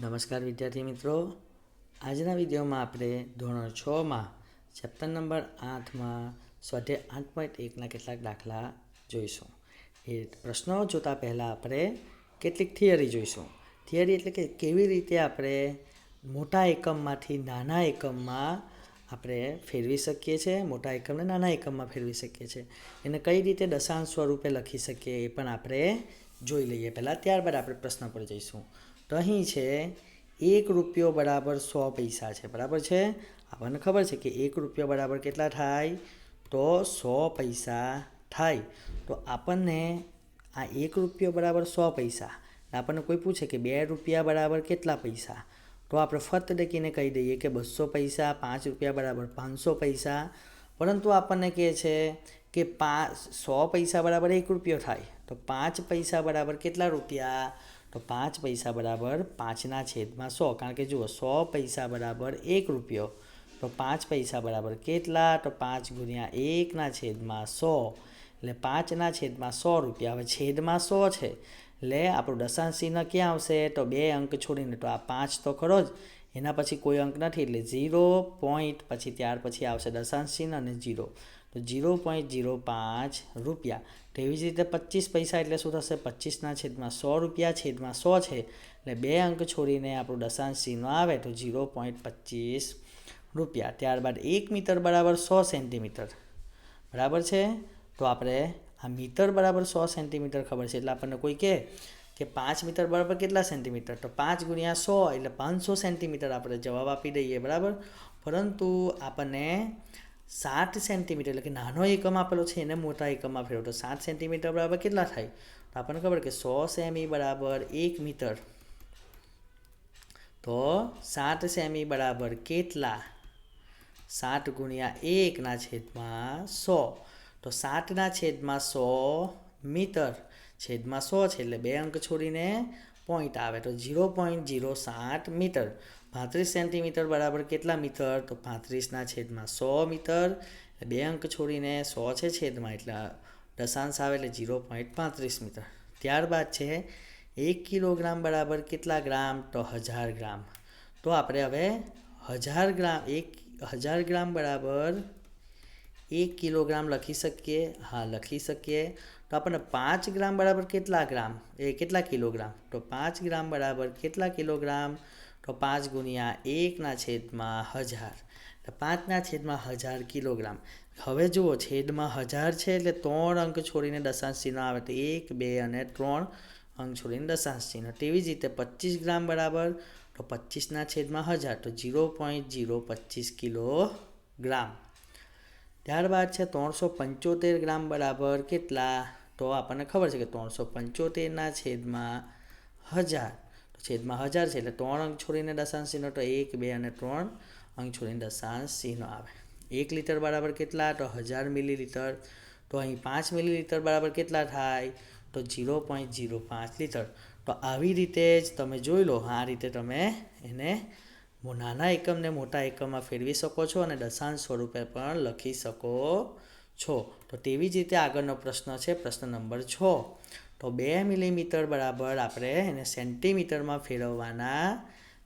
નમસ્કાર વિદ્યાર્થી મિત્રો. આજના વિડીયોમાં આપણે ધોરણ છમાં ચેપ્ટર નંબર આઠમાં સ્વાધ્યાય આઠ પોઈન્ટ એકના કેટલાક દાખલા જોઈશું. એ પ્રશ્નો જોતા પહેલાં આપણે કેટલીક થિયરી જોઈશું. થિયરી એટલે કે કેવી રીતે આપણે મોટા એકમમાંથી નાના એકમમાં આપણે ફેરવી શકીએ છીએ મોટા એકમને નાના એકમમાં ફેરવી શકીએ છીએ એને કઈ રીતે દશાંશ સ્વરૂપે લખી શકીએ એ પણ આપણે જોઈ લઈએ. પહેલાં ત્યારબાદ આપણે પ્રશ્ન પર જઈશું. તો અહીં છે એક રૂપિયો બરાબર સો પૈસા છે, બરાબર છે? આપણને ખબર છે કે એક રૂપિયો બરાબર કેટલા થાય? તો સો પૈસા થાય. તો આપણને આ એક રૂપિયો બરાબર સો પૈસા આપણને કોઈ પૂછે કે બે રૂપિયા બરાબર કેટલા પૈસા? તો આપણે ફત ડકીને કહી દઈએ કે બસો પૈસા, પાંચ રૂપિયા બરાબર પાંચસો પૈસા. પરંતુ આપણને કહે છે કે પાંચ સો પૈસા બરાબર એક રૂપિયો થાય. તો પાંચ પૈસા બરાબર કેટલા રૂપિયા? તો પાંચ પૈસા બરાબર પાંચના છેદમાં સો. કારણ કે જુઓ, સો પૈસા બરાબર એક રૂપિયો. તો પાંચ પૈસા બરાબર કેટલા? તો પાંચ ગુણ્યા એકના છેદમાં સો. એટલે પાંચના છેદમાં સો રૂપિયા. હવે છેદમાં સો છે. એટલે આપણું દશાંશ ચિહ્ન ક્યાં આવશે? તો બે અંક છોડીને. તો આ પાંચ તો ખરો જ. એના પછી કોઈ અંક નથી. એટલે ઝીરો પોઈન્ટ પછી ત્યાર પછી આવશે દશાંશ ચિહ્ન અને જીરો તો ઝીરો પોઈન્ટ ઝીરો પાંચ રૂપિયા. તો એવી જ રીતે પચીસ પૈસા એટલે શું થશે? પચીસના છેદમાં સો રૂપિયા છેદમાં સો છે. એટલે બે અંક છોડીને આપણું દશાંશ ચિહ્ન આવે તો જીરો પોઈન્ટ પચીસ રૂપિયા. ત્યારબાદ એક મીટર બરાબર સો સેન્ટીમીટર. બરાબર છે? તો આપણે આ મીટર બરાબર સો સેન્ટીમીટર ખબર છે. એટલે આપણને કોઈ કહે કે પાંચ મીટર બરાબર કેટલા સેન્ટીમીટર? તો પાંચ ગુણ્યા સો એટલે પાંચસો સેન્ટીમીટર આપણે જવાબ આપી દઈએ. બરાબર? પરંતુ આપણને સાત સેન્ટીમીટર એટલે કે નાનો એકમ આપેલો છે, એને મોટા એકમમાં ફેરવો. તો સાત સેન્ટીમીટર બરાબર કેટલા થાય? તો આપણને ખબર કે સો સેમી બરાબર એક મીટર. તો સાત સેમી બરાબર કેટલા? સાત ગુણ્યા એકના છેદમાં સો. તો સાતના છેદમાં સો મીટર. છેદમાં સો છે એટલે બે અંક છોડીને પોઈન્ટ આવે. તો ઝીરો પોઈન્ટ ઝીરો સાત મીટર. પાંત્રીસ સેન્ટીમીટર બરાબર કેટલા મીટર? તો પાંત્રીસના છેદમાં સો મીટર. બે અંક છોડીને સો છે છેદમાં, એટલે દશાંશ આવે એટલે ઝીરો પોઈન્ટ પાંત્રીસ મીટર. ત્યારબાદ છે, એક કિલોગ્રામ બરાબર કેટલા ગ્રામ? તો હજાર ગ્રામ. તો આપણે હવે હજાર ગ્રામ, એક હજાર ગ્રામ બરાબર એક કિલોગ્રામ લખી શકીએ. હા, લખી શકીએ. તો આપણને પાંચ ગ્રામ બરાબર કેટલા ગ્રામ? એ કેટલા કિલોગ્રામ? તો પાંચ ગ્રામ બરાબર કેટલા કિલોગ્રામ? તો પાંચ ગુણ્યા એકના છેદમાં હજાર. પાંચના છેદમાં હજાર કિલોગ્રામ. હવે જુઓ, છેદમાં હજાર છે એટલે ત્રણ અંક છોડીને દશાંશ ચિહ્ન આવે તો એક, બે અને ત્રણ અંક છોડીને દશાંશ ચિહ્ન. તેવી જ રીતે પચીસ ગ્રામ બરાબર, તો પચીસના છેદમાં હજાર, તો જીરો પોઈન્ટ જીરો પચીસ કિલો ગ્રામ ત્યારબાદ છે ત્રણસો પંચોતેર ગ્રામ બરાબર કેટલા? તો આપણને ખબર છે કે ત્રણસો પંચોતેરના છેદમાં હજાર. છેદમાં હજાર છે એટલે ત્રણ અંક છોડીને દશાંશ ચિહ્નો તો એક, બે અને ત્રણ અંક છોડીને દશાંશ ચિહ્નો આવે. એક લીટર બરાબર કેટલા? તો હજાર મિલીલીટર. તો અહીં પાંચ મિલીલીટર બરાબર કેટલા થાય? તો ઝીરો પોઈન્ટ ઝીરો પાંચ લીટર. તો આવી રીતે જ તમે જોઈ લો, આ રીતે તમે એને નાના એકમને મોટા એકમમાં ફેરવી શકો છો અને દશાંશ સ્વરૂપે પણ લખી શકો છો. તો તેવી જ રીતે આગળનો પ્રશ્ન છે, પ્રશ્ન નંબર છ. તો બે મિલીમીટર બરાબર આપણે એને સેન્ટીમીટરમાં ફેરવવાના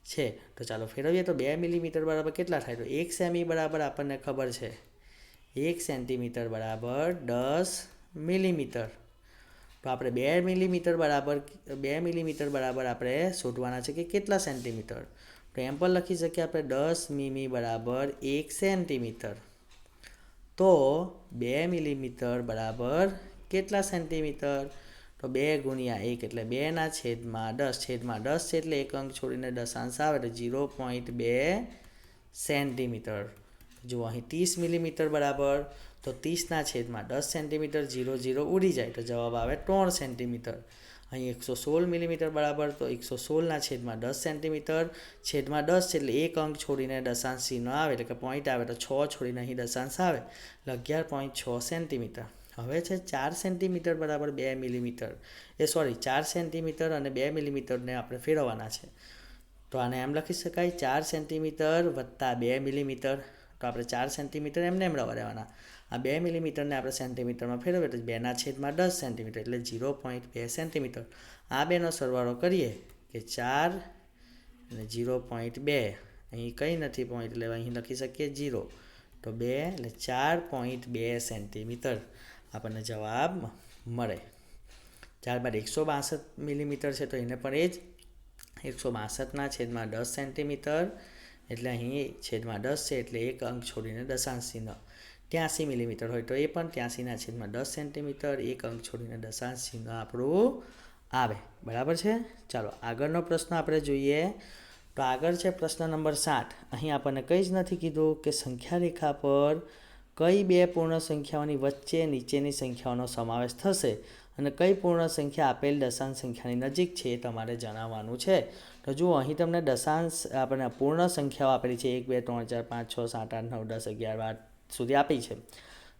છે. તો ચાલો ફેરવીએ તો બે મિલીમીટર બરાબર કેટલા થાય? તો એક સેમી બરાબર આપણને ખબર છે. એક સેન્ટીમીટર બરાબર દસ મિલીમીટર. તો આપણે બે મિલીમીટર બરાબર, બે મિલીમીટર બરાબર આપણે શોધવાના છે કે કેટલા સેન્ટીમીટર? તો એમ પણ લખી શકીએ આપણે દસ મીમી બરાબર એક સેન્ટીમીટર. તો બે મિલીમીટર બરાબર કેટલા સેન્ટીમીટર? તો બે ગુણ્યા એક એટલે બેના છેદમાં દસ છેદમાં દસ છે એટલે એક અંક છોડીને દશાંશ આવે તો ઝીરો પોઈન્ટ બે સેન્ટીમીટર. જુઓ અહીં ત્રીસ મિલીમીટર બરાબર, તો ત્રીસના છેદમાં દસ સેન્ટીમીટર જીરો ઝીરો ઉડી જાય તો જવાબ આવે ત્રણ સેન્ટીમીટર. અહીં એકસો સોળ મિલીમીટર બરાબર, તો એકસો સોળના છેદમાં દસ સેન્ટીમીટર, છેદમાં દસ છે એટલે એક અંક છોડીને દશાંશ ચિહ્ન આવે એટલે કે પોઈન્ટ આવે તો છ છોડીને અહીં દશાંશ આવે. એટલે અગિયાર પોઈન્ટ છ સેન્ટીમીટર. હવે છે ચાર સેન્ટીમીટર બરાબર બે મિલીમીટર. એ સોરી ચાર સેન્ટીમીટર અને બે મિલીમીટરને આપણે ફેરવવાના છે. તો આને એમ લખી શકાય ચાર સેન્ટીમીટર વત્તા બે મિલીમીટર. તો આપણે ચાર સેન્ટીમીટર એમને એમ રવા રહેવાના આ બે મિલીમીટરને આપણે સેન્ટીમીટરમાં ફેરવીએ તો બેના છેદમાં દસ સેન્ટીમીટર એટલે ઝીરો પોઈન્ટ બે સેન્ટીમીટર. આ બેનો સરવાળો કરીએ કે ચાર અને ઝીરો પોઈન્ટ બે. અહીં કંઈ નથી પોઈન્ટ, એટલે અહીં લખી શકીએ ઝીરો. તો બે એટલે ચાર પોઈન્ટ બે સેન્ટીમીટર. આપણને જવાબ મળે. ત્યારબાદ એકસો બાસઠ મિલીમીટર છે તો એને પણ એ જ એકસો બાસઠના છેદમાં દસ સેન્ટીમીટર એટલે અહીં છેદમાં દસ છે એટલે એક અંક છોડીને દશાંશ ચિહ્ન ત્યાંસી મિલીમીટર હોય તો એ પણ ત્યાંસીના છેદમાં દસ સેન્ટીમીટર એક અંક છોડીને દશાંશ ચિહ્ન આપણું આવે. બરાબર છે? ચાલો, આગળનો પ્રશ્ન આપણે જોઈએ. તો આગળ છે પ્રશ્ન નંબર સાત. અહીં આપણને કંઈ જ નથી કીધું કે સંખ્યા રેખા પર કઈ બે પૂર્ણ સંખ્યાઓની વચ્ચે નીચેની સંખ્યાઓનો સમાવેશ થશે અને કઈ પૂર્ણ સંખ્યા આપેલ દશાંશ સંખ્યાની નજીક છે એ તમારે જણાવવાનું છે. તો જુઓ, અહીં તમને દશાંશ આપણે પૂર્ણ સંખ્યાઓ આપેલી છે. એક, બે, ત્રણ, ચાર, પાંચ, છ, સાત, આઠ, નવ, દસ, અગિયાર, બાર સુધી આપી છે.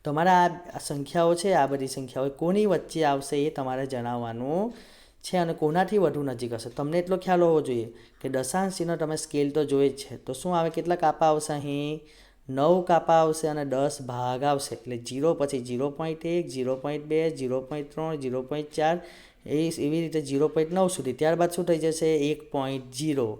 તમારે આ સંખ્યાઓ છે, આ બધી સંખ્યાઓ કોની વચ્ચે આવશે એ તમારે જણાવવાનું છે અને કોનાથી વધુ નજીક હશે? તમને એટલો ખ્યાલ હોવો જોઈએ કે દશાંશીનો તમે સ્કેલ તો જોઈએ જ છે. તો શું આવે? કેટલા કાપા આવશે અહીં? નવ કાપા આવશે અને દસ ભાગ આવશે. એટલે જીરો પછી જીરો પોઈન્ટ એક જીરો પોઈન્ટ બે જીરો પોઈન્ટ ત્રણ જીરો પોઈન્ટ ચાર, એ એવી રીતે જીરો પોઈન્ટ નવ સુધી. ત્યારબાદ શું થઈ જશે? એક પોઈન્ટ જીરો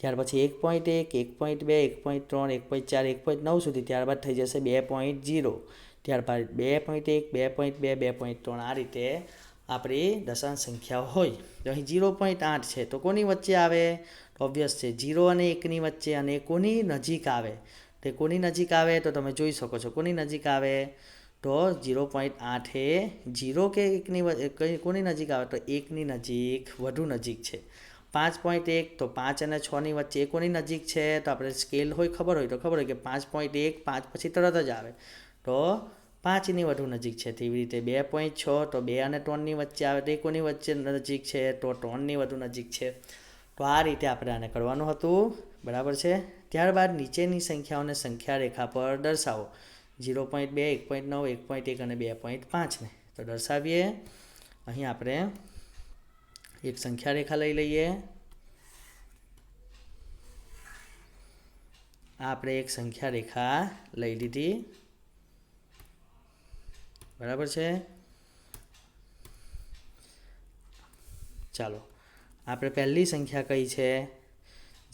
ત્યાર પછી એક પોઈન્ટ એક એક પોઈન્ટ બે, એક પોઈન્ટ ત્રણ, એક પોઈન્ટ ચાર, એક પોઈન્ટ નવ સુધી. ત્યારબાદ થઈ જશે બે પોઈન્ટ જીરો ત્યારબાદ બે પોઈન્ટ એક, બે પોઈન્ટ બે બે પોઈન્ટ ત્રણ. આ રીતે આપણી દશાંશ સંખ્યાઓ હોય. તો અહીં જીરો પોઈન્ટ આઠ છે. તો કોની વચ્ચે આવે? ઓબ્વિયસ છે. જીરો અને એકની વચ્ચે અને કોની નજીક આવે? તે કોની નજીક આવે તો તમે જોઈ શકો છો. કોની નજીક આવે તો જીરો પોઈન્ટ આઠ એ જીરો કે એકની કોની નજીક આવે તો એકની નજીક, વધુ નજીક છે. પાંચ પોઈન્ટ એક તો પાંચ અને છની વચ્ચે એ કોની નજીક છે? તો આપણે સ્કેલ હોય ખબર હોય તો ખબર હોય કે પાંચ પોઈન્ટ એક, પાંચ પછી તરત જ આવે. તો પાંચની વધુ નજીક છે. તેવી રીતે બે પોઈન્ટ છ તો બે અને ત્રણની વચ્ચે આવે તો એ કોની વચ્ચે નજીક છે? તો ત્રણની વધુ નજીક છે. તો આ રીતે આપણે આને કરવાનું હતું. બરાબર છે? ત્યારબાદ નીચેની સંખ્યાઓને સંખ્યા રેખા પર દર્શાવો. જીરો પોઈન્ટ બે, એક પોઈન્ટ નવ, એક પોઈન્ટ એક અને બે પોઈન્ટ પાંચને. તો દર્શાવીએ. અહીં આપણે એક સંખ્યા રેખા લઈ લઈએ. આપણે એક સંખ્યા રેખા લઈ લીધી. બરાબર છે? ચાલો. આપણે પહેલી સંખ્યા કઈ છે?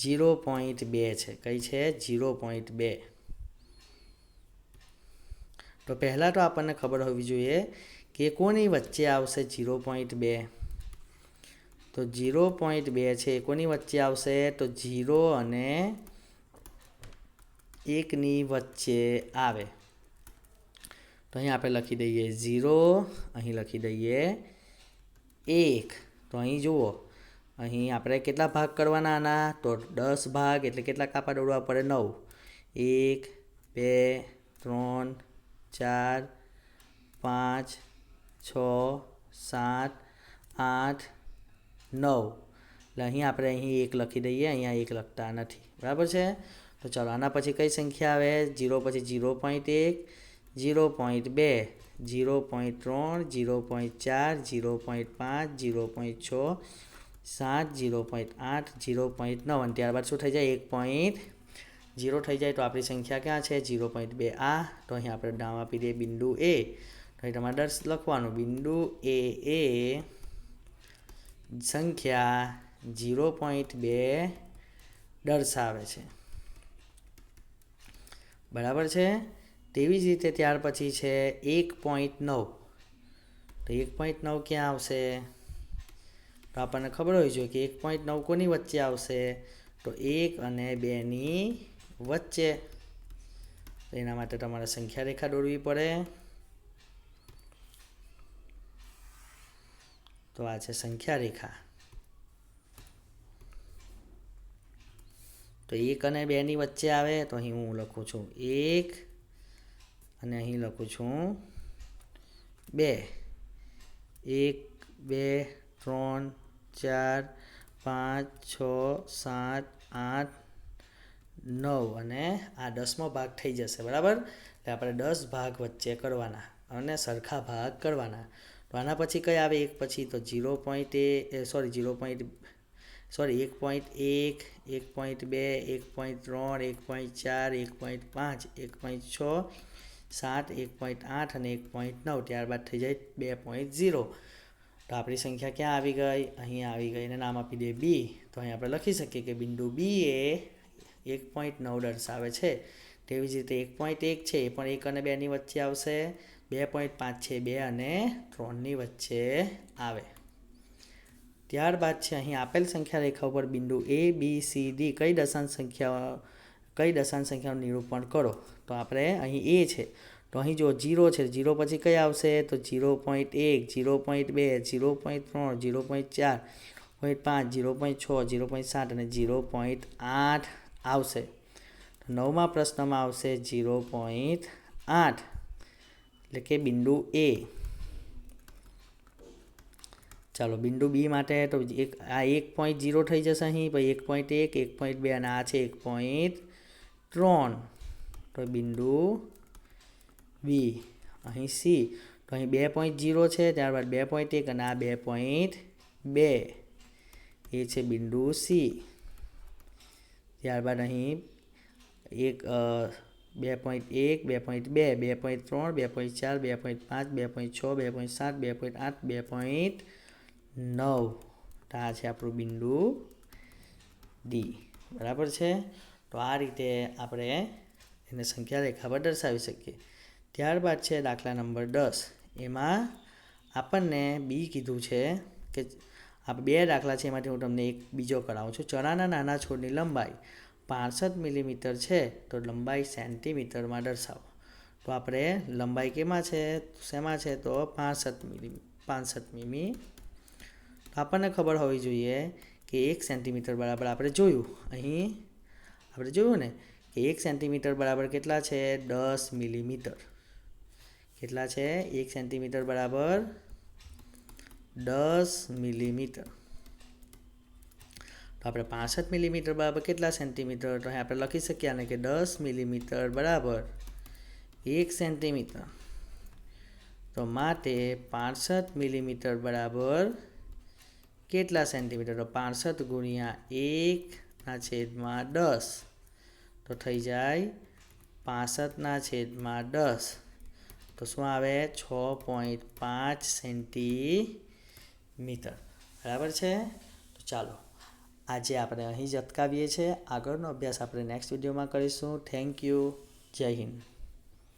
જીરો પોઈન્ટ બે છે. કઈ છે? જીરો પોઈન્ટ બે. તો પહેલાં તો આપણને ખબર હોવી જોઈએ કે કોની વચ્ચે આવશે જીરો પોઈન્ટ બે. તો જીરો પોઈન્ટ બે છે કોની વચ્ચે આવશે? તો જીરો અને એકની વચ્ચે આવે. તો અહીં આપણે લખી દઈએ ઝીરો, અહીં લખી દઈએ એક. તો અહીં જુઓ અહીં આપણે કેટલા ભાગ કરવાના આના? તો દસ ભાગ એટલે કેટલા કાપા દોડવા પડે? નવ. એક, બે, ત્રણ, ચાર, પાંચ, છ, સાત, આઠ, નવ. એટલે અહીં આપણે અહીં એક લખી દઈએ, અહીંયા એક લખતા નથી. બરાબર છે? તો ચાલો, આના પછી કઈ સંખ્યા આવે? જીરો પછી જીરો પોઈન્ટ એક જીરો પોઈન્ટ બે જીરો પોઈન્ટ ત્રણ જીરો પોઈન્ટ ચાર જીરો પોઈન્ટ પાંચ જીરો પોઈન્ટ છ સાત જીરો પોઈન્ટ આઠ જીરો પોઈન્ટ નવ અને ત્યારબાદ શું થઈ જાય? એક પોઈન્ટ જીરો થઈ જાય તો આપણી સંખ્યા ક્યાં છે? જીરો પોઈન્ટ બે આ. તો અહીં આપણે નામ આપી દઈએ બિંદુ એ. તો અહીં તમારે દસ લખવાનું. બિંદુ એ એ સંખ્યા જીરો પોઈન્ટ બે દર્શાવે છે. બરાબર છે? તેવી જ રીતે ત્યાર પછી છે એક પોઈન્ટ નવ. તો એક પોઈન્ટ નવ ક્યાં આવશે? તો આપણને ખબર હોવી જોઈએ કે એક પોઈન્ટ નવ કોની વચ્ચે આવશે? તો એક અને બેની વચ્ચે. તો એના માટે તમારે સંખ્યા રેખા દોરવી પડે. તો આ છે સંખ્યા રેખા. તો એક અને બેની વચ્ચે આવે તો અહીં હું લખું છું એક અને અહીં લખું છું બે. એક, બે, ત્રણ ચાર, પાંચ, છ, સાત, આઠ, નવ અને આ દસમો ભાગ થઈ જશે, બરાબર? એટલે આપણે દસ ભાગ વચ્ચે કરવાના અને સરખા ભાગ કરવાના. તો આના પછી કઈ આવે? એક પછી તો જીરો પોઈન્ટ એ સોરી જીરો પોઈન્ટ સોરી એક પોઈન્ટ એક એક પોઈન્ટ બે, એક પોઈન્ટ ત્રણ, એક પોઈન્ટ ચાર, એક પોઈન્ટ પાંચ, એક પોઈન્ટ છ, સાત, એક પોઈન્ટ આઠ અને એક પોઈન્ટ નવ. ત્યારબાદ થઈ જાય બે પોઈન્ટ ઝીરો. તો આપણી સંખ્યા ક્યાં આવી ગઈ? અહીં આવી ગઈ અને નામ આપી દે બી તો અહીં આપણે લખી શકીએ કે બિંદુ બી એ એક પોઈન્ટ નવ દર્શાવે છે. તેવી જ રીતે એક પોઈન્ટ એક છે એ પણ એક અને બેની વચ્ચે આવશે. બે પોઈન્ટ પાંચ છે બે અને ત્રણની વચ્ચે આવે. ત્યારબાદ છે અહીં આપેલ સંખ્યા રેખા ઉપર બિંદુ એ બી સી ડી કઈ દશાંશ સંખ્યા કઈ દશાંશ સંખ્યાનું નિરૂપણ કરો? તો આપણે અહીં એ છે. તો અહીં જો જીરો છે જીરો પછી કઈ આવશે? તો જીરો પોઈન્ટ એક જીરો પોઈન્ટ બે જીરો પોઈન્ટ ત્રણ જીરો પોઈન્ટ ચાર, પોઈન્ટ પાંચ જીરો પોઈન્ટ છ જીરો પોઈન્ટ સાત અને જીરો પોઈન્ટ આઠ આવશે. નવમા પ્રશ્નમાં આવશે જીરો પોઈન્ટ આઠ. એટલે કે બિંદુ એ. ચાલો, બિંદુ બી માટે તો એક, આ એક પોઈન્ટ જીરો થઈ જશે અહીં, પછી એક પોઈન્ટ એક એક પોઈન્ટ બે અને આ છે એક પોઈન્ટ ત્રણ. તો બિંદુ બી અહીં સી તો અહીં બે પોઈન્ટ જીરો છે ત્યારબાદ બે પોઈન્ટ એક અને આ બે પોઈન્ટ બે એ છે બિંદુ સી ત્યારબાદ અહીં એક બે પોઈન્ટ એક બે પોઈન્ટ બે બે પોઈન્ટ ત્રણ બે પોઈન્ટ ચાર બે પોઈન્ટ પાંચ બે પોઈન્ટ છ બે પોઈન્ટ સાત બે પોઈન્ટ આઠ બે પોઈન્ટ નવ તો આ છે આપણું બિંદુ ડી બરાબર છે તો આ રીતે આપણે એને સંખ્યા રેખા પર દર્શાવી શકીએ ત્યારબાદ છે દાખલા નંબર દસ. એમાં આપણને બી કીધું છે કે આ બે દાખલા છે, એમાંથી હું તમને એક બીજો કરાવું છું. ચણાના નાના છોડની લંબાઈ પાંસઠ મિલીમીટર છે, તો લંબાઈ સેન્ટીમીટરમાં દર્શાવો. તો આપણે લંબાઈ કેમાં છે, શેમાં છે, તો પાંસઠ મિલી, પાંસઠ મીમી. તો આપણને ખબર હોવી જોઈએ કે એક સેન્ટીમીટર બરાબર આપણે જોયું. અહીં આપણે જોયું ને કે એક સેન્ટીમીટર બરાબર કેટલા છે, દસ મિલીમીટર. કેટલા છે? એક સેન્ટીમીટર બરાબર દસ મિલીમીટર. તો આપણે પાસઠ મિલીમીટર બરાબર કેટલા સેન્ટીમીટર? તો અહીં આપણે લખી શકીએ ને કે દસ મિલીમીટર બરાબર એક સેન્ટીમીટર. તો માટે પાસઠ મિલીમીટર બરાબર કેટલા સેન્ટીમીટર? તો પાસઠ ગુણ્યા એકના છેદમાં દસ. તો થઈ જાય પાસઠના છેદમાં દસ. તો શું આવે? છ પોઈન્ટ પાંચ સેન્ટીમીટર. બરાબર છે? તો ચાલો, આજે આપણે અહીં જ અટકાવીએ છીએ. આગળનો અભ્યાસ આપણે નેક્સ્ટ વિડીયોમાં કરીશું. થેન્ક યુ જય હિન્દ.